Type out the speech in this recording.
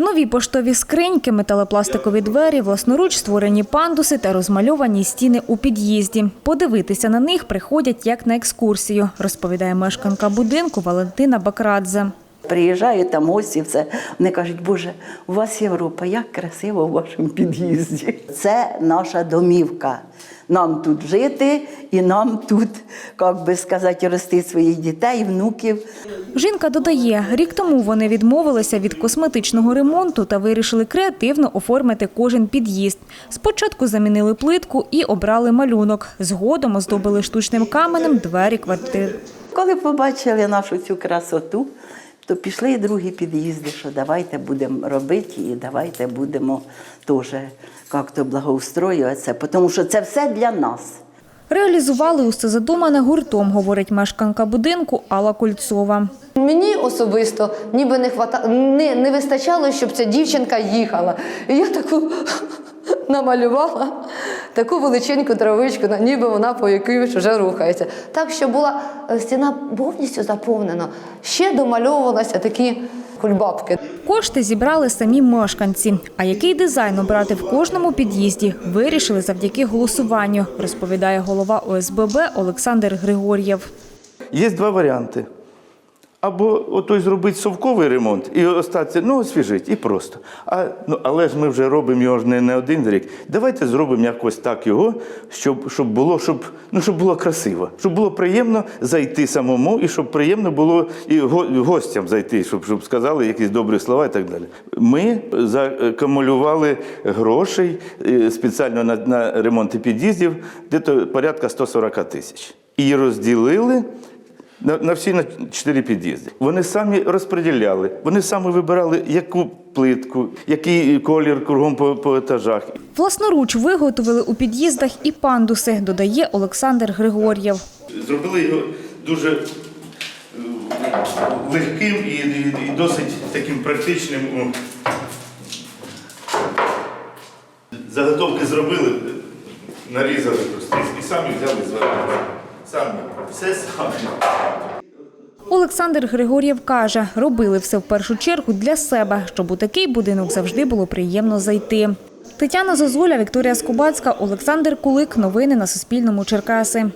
Нові поштові скриньки, металопластикові двері, власноруч створені пандуси та розмальовані стіни у під'їзді. Подивитися на них приходять як на екскурсію, розповідає мешканка будинку Валентина Бакрадзе. Приїжджають там гості, все. Вони кажуть, Боже, у вас Європа, як красиво в вашому під'їзді. Це наша домівка. Нам тут жити і нам тут, як би сказати, рости своїх дітей, внуків. Жінка додає, рік тому вони відмовилися від косметичного ремонту та вирішили креативно оформити кожен під'їзд. Спочатку замінили плитку і обрали малюнок. Згодом оздобили штучним каменем двері квартир. Коли побачили нашу цю красоту, то пішли і другі під'їзди, що давайте будемо робити і давайте будемо теж як-то благоустроюватися, тому що це все для нас. Реалізували усе задумане гуртом, говорить мешканка будинку Алла Кольцова. Мені особисто ніби не хвата... не, не вистачало, щоб ця дівчинка їхала. І я таку намалювала таку величеньку травичку, ніби вона по якимось вже рухається. Так що була е, стіна повністю заповнена. Ще домальовувалися такі кульбабки. Кошти зібрали самі мешканці. А який дизайн обрати в кожному під'їзді, вирішили завдяки голосуванню, розповідає голова ОСББ Олександр Григор'єв. Є два варіанти. Або отой зробити совковий ремонт і остатися, ну, освіжить, і просто. А, ну, але ж ми вже робимо його не, не один рік. Давайте зробимо якось так його, щоб, щоб, було, щоб, ну, щоб було красиво, щоб було приємно зайти самому, і щоб приємно було і го- гостям зайти, щоб, щоб сказали якісь добрі слова і так далі. Ми закамулювали грошей е, спеціально на, на ремонти під'їздів, десь порядка 140 тисяч. І розділили на, на всі на чотири під'їзди. Вони самі розподіляли, вони самі вибирали, яку плитку, який колір кругом по, по етажах. Власноруч виготовили у під'їздах і пандуси, додає Олександр Григор'єв. Зробили його дуже е, легким і, і, і досить таким практичним. Заготовки зробили, нарізали просто і самі взяли зверху. Самі. Все самі. Олександр Григор'єв каже, робили все в першу чергу для себе, щоб у такий будинок завжди було приємно зайти. Тетяна Зозуля, Вікторія Скубацька, Олександр Кулик. Новини на Суспільному. Черкаси.